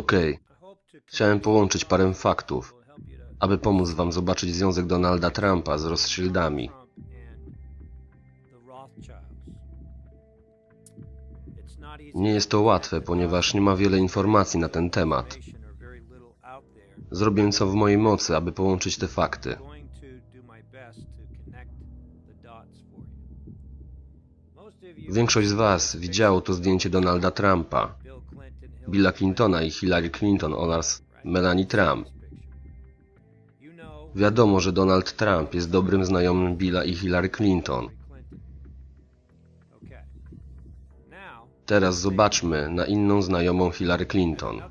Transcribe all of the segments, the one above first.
Okej, chciałem połączyć parę faktów, aby pomóc wam zobaczyć związek Donalda Trumpa z Rothschildami. Nie jest to łatwe, ponieważ nie ma wiele informacji na ten temat. Zrobię co w mojej mocy, aby połączyć te fakty. Większość z was widziało to zdjęcie Donalda Trumpa, Billa Clintona i Hillary Clinton oraz Melanie Trump. Wiadomo, że Donald Trump jest dobrym znajomym Billa i Hillary Clinton. Teraz zobaczmy na inną znajomą Hillary Clinton,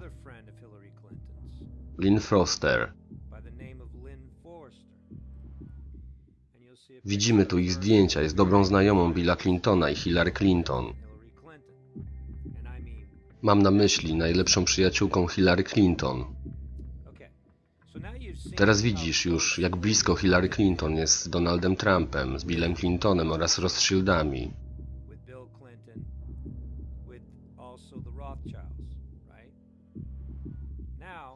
Lynn Foster. Widzimy tu ich zdjęcia, jest dobrą znajomą Billa Clintona i Hillary Clinton. Mam na myśli najlepszą przyjaciółką Hillary Clinton. Teraz widzisz już, jak blisko Hillary Clinton jest z Donaldem Trumpem, z Billem Clintonem oraz Rothschildami.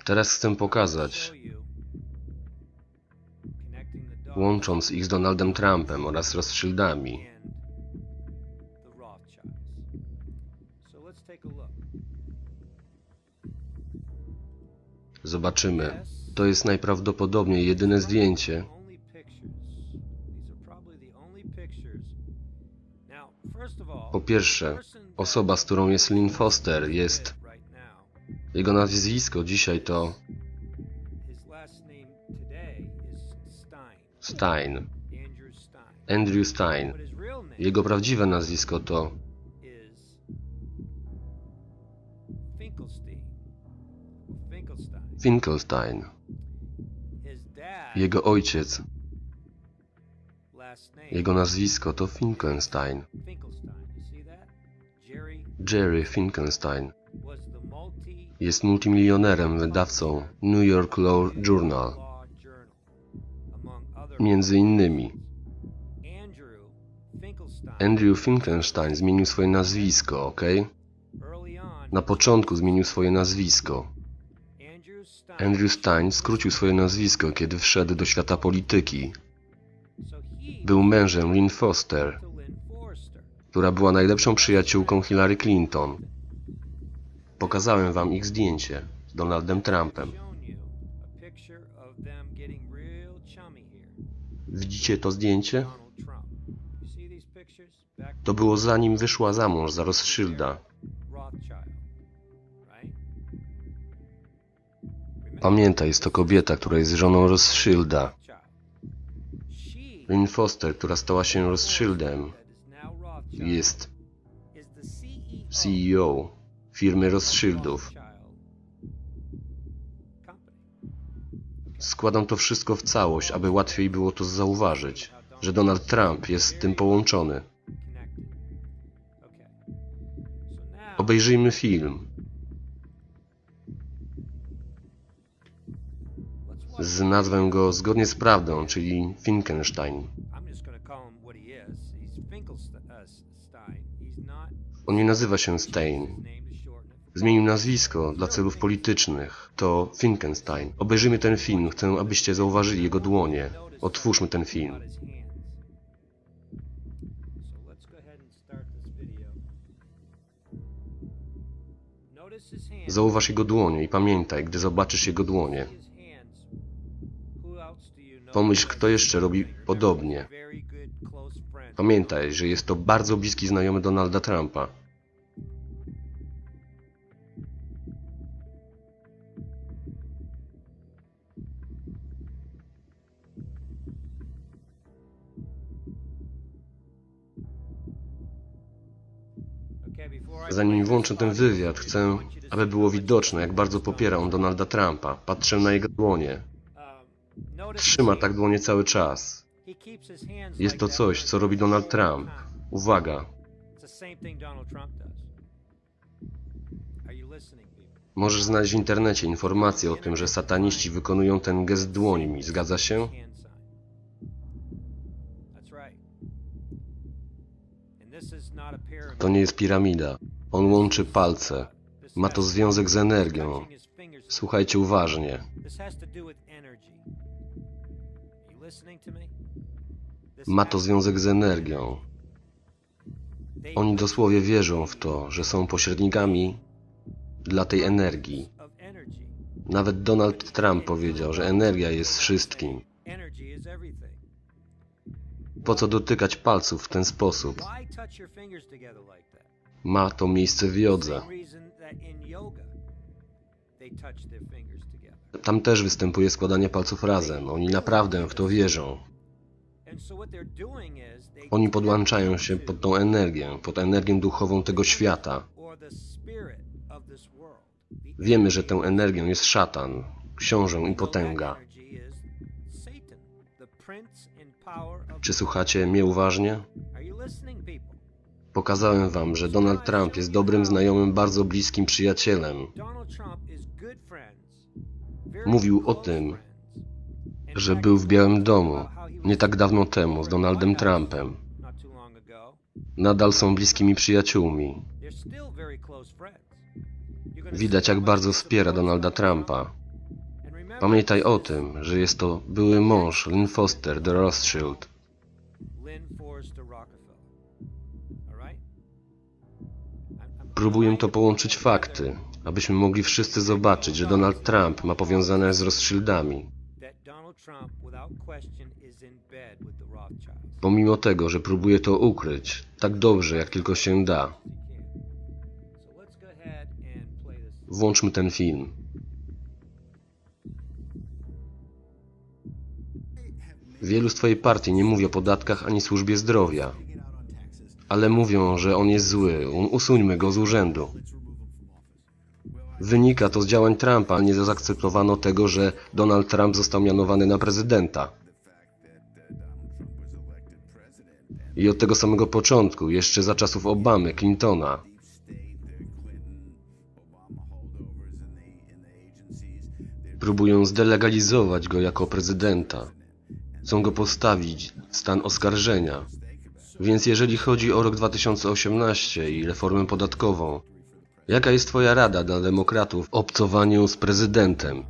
Teraz chcę pokazać, łącząc ich z Donaldem Trumpem oraz Rothschildami. Zobaczymy. To jest najprawdopodobniej jedyne zdjęcie, Po pierwsze, osoba, z którą jest Lynn Foster, jest. Jego nazwisko dzisiaj to Stein. Andrew Stein. Jego prawdziwe nazwisko to Finkelstein. Jego ojciec. Jego nazwisko to Finkelstein. Jerry Finkelstein jest multimilionerem, wydawcą New York Law Journal. Między innymi Andrew Finkelstein zmienił swoje nazwisko, ok? Na początku zmienił swoje nazwisko. Andrew Stein skrócił swoje nazwisko, kiedy wszedł do świata polityki. Był mężem Lynn Foster, która była najlepszą przyjaciółką Hillary Clinton. Pokazałem wam ich zdjęcie z Donaldem Trumpem. Widzicie to zdjęcie? To było zanim wyszła za mąż za Rothschilda. Pamiętaj, jest to kobieta, która jest żoną Rothschilda. Lynn Foster, która stała się Rothschildem, jest CEO firmy Rothschildów. Składam to wszystko w całość, aby łatwiej było to zauważyć, że Donald Trump jest z tym połączony. Obejrzyjmy film. Z nazwę go zgodnie z prawdą, czyli Finkenstein. On nie nazywa się Stein. Zmienił nazwisko dla celów politycznych. To Finkenstein. Obejrzyjmy ten film. Chcę, abyście zauważyli jego dłonie. Otwórzmy ten film. Zauważ jego dłonie i pamiętaj, gdy zobaczysz jego dłonie. Pomyśl, kto jeszcze robi podobnie. Pamiętaj, że jest to bardzo bliski znajomy Donalda Trumpa. Zanim włączę ten wywiad, chcę, aby było widoczne, jak bardzo popiera on Donalda Trumpa. Patrzę na jego dłonie. Trzyma tak dłonie cały czas. Jest to coś, co robi Donald Trump. Uwaga, możesz znaleźć w internecie informacje o tym, że sataniści wykonują ten gest dłońmi. Zgadza się? To nie jest piramida. On łączy palce. Ma to związek z energią. Słuchajcie uważnie. Ma to związek z energią. Oni dosłownie wierzą w to, że są pośrednikami dla tej energii. Nawet Donald Trump powiedział, że energia jest wszystkim. Po co dotykać palców w ten sposób? Ma to miejsce w jodze. Tam też występuje składanie palców razem. Oni naprawdę w to wierzą. Oni podłączają się pod tą energię, pod energię duchową tego świata. Wiemy, że tą energią jest szatan, książę i potęga. Czy słuchacie mnie uważnie? Pokazałem wam, że Donald Trump jest dobrym znajomym, bardzo bliskim przyjacielem. Mówił o tym, że był w Białym Domu nie tak dawno temu z Donaldem Trumpem. Nadal są bliskimi przyjaciółmi. Widać jak bardzo wspiera Donalda Donald Trump. Trumpa. Pamiętaj o tym, że jest to były mąż Lynn Foster de Rothschild. Próbuję to połączyć fakty, abyśmy mogli wszyscy zobaczyć, że Donald Trump ma powiązane z Rothschildami. Pomimo tego, że próbuje to ukryć, tak dobrze jak tylko się da. Włączmy ten film. Wielu z twojej partii nie mówi o podatkach ani służbie zdrowia. Ale mówią, że on jest zły. Usuńmy go z urzędu. Wynika to z działań Trumpa. Nie zaakceptowano tego, że Donald Trump został mianowany na prezydenta. I od tego samego początku, jeszcze za czasów Obamy, Clintona, próbują zdelegalizować go jako prezydenta. Chcą go postawić w stan oskarżenia. Więc jeżeli chodzi o rok 2018 i reformę podatkową, jaka jest Twoja rada dla demokratów w obcowaniu z prezydentem?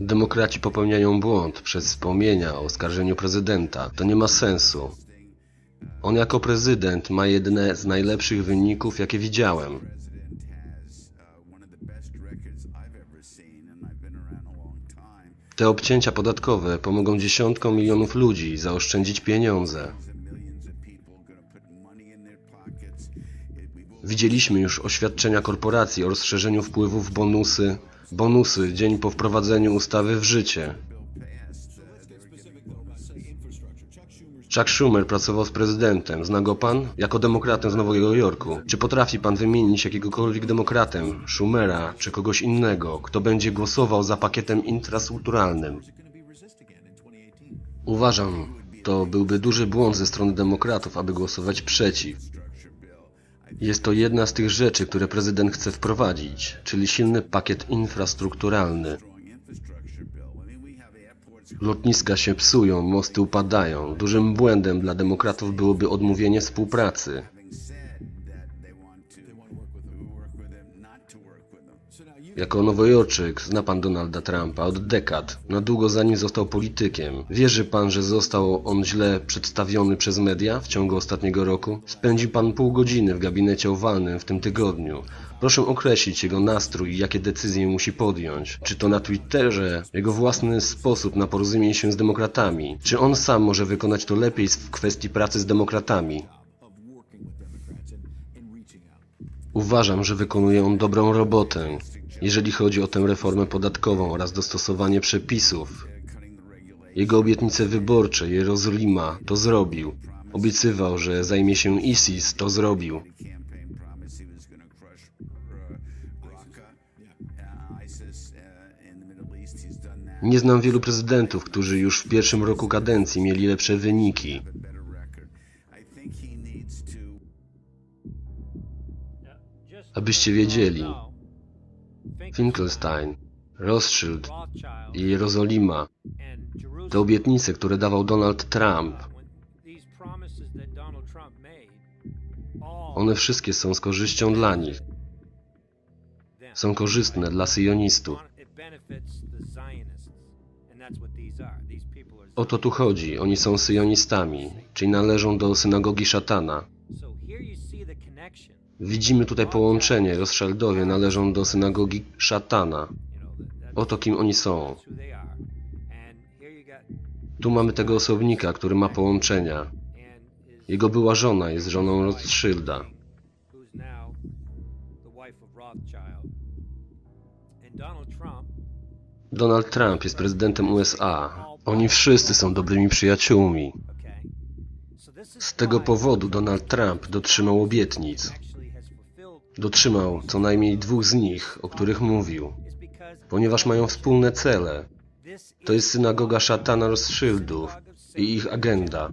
Demokraci popełniają błąd przez wspomnienia o oskarżeniu prezydenta. To nie ma sensu. On jako prezydent ma jedne z najlepszych wyników, jakie widziałem. Te obcięcia podatkowe pomogą dziesiątkom milionów ludzi zaoszczędzić pieniądze. Widzieliśmy już oświadczenia korporacji o rozszerzeniu wpływów bonusy, bonusy dzień po wprowadzeniu ustawy w życie. Chuck Schumer pracował z prezydentem. Zna go pan? Jako demokratę z Nowego Jorku. Czy potrafi pan wymienić jakiegokolwiek demokratę, Schumera czy kogoś innego, kto będzie głosował za pakietem infrastrukturalnym? Uważam, to byłby duży błąd ze strony demokratów, aby głosować przeciw. Jest to jedna z tych rzeczy, które prezydent chce wprowadzić, czyli silny pakiet infrastrukturalny. Lotniska się psują, mosty upadają. Dużym błędem dla demokratów byłoby odmówienie współpracy. Jako nowojorczyk zna pan Donalda Trumpa od dekad, na długo zanim został politykiem. Wierzy pan, że został on źle przedstawiony przez media w ciągu ostatniego roku? Spędził pan pół godziny w gabinecie owalnym w tym tygodniu. Proszę określić jego nastrój i jakie decyzje musi podjąć. Czy to na Twitterze, jego własny sposób na porozumienie się z demokratami? Czy on sam może wykonać to lepiej w kwestii pracy z demokratami? Uważam, że wykonuje on dobrą robotę, jeżeli chodzi o tę reformę podatkową oraz dostosowanie przepisów. Jego obietnice wyborcze, Jerozolima, to zrobił. Obiecywał, że zajmie się ISIS, to zrobił. Nie znam wielu prezydentów, którzy już w pierwszym roku kadencji mieli lepsze wyniki. Abyście wiedzieli, Finkelstein, Rothschild i Jerozolima te obietnice, które dawał Donald Trump, one wszystkie są z korzyścią dla nich. są korzystne dla syjonistów. O to tu chodzi. Oni są syjonistami, czyli należą do synagogi szatana. Widzimy tutaj połączenie. Rothschildowie należą do synagogi szatana. Oto kim oni są. Tu mamy tego osobnika, który ma połączenia. Jego była żona jest żoną Rothschilda. Donald Trump jest prezydentem USA. Oni wszyscy są dobrymi przyjaciółmi. Z tego powodu Donald Trump dotrzymał obietnic. Dotrzymał co najmniej dwóch z nich, o których mówił, ponieważ mają wspólne cele. To jest synagoga szatana Rothschildów i ich agenda.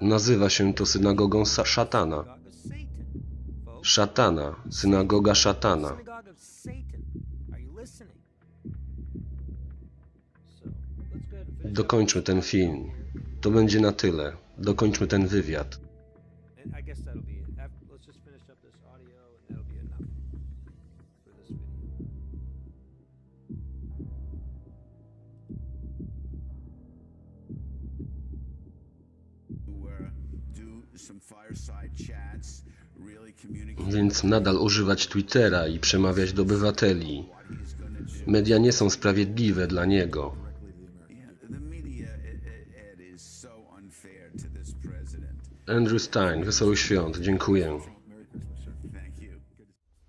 Nazywa się to synagogą szatana. Szatana, synagoga szatana. Dokończmy ten film. To będzie na tyle. Dokończmy ten wywiad. Więc nadal używać Twittera i przemawiać do obywateli. Media nie są sprawiedliwe dla niego. Andrew Stein, wesołych świąt, dziękuję.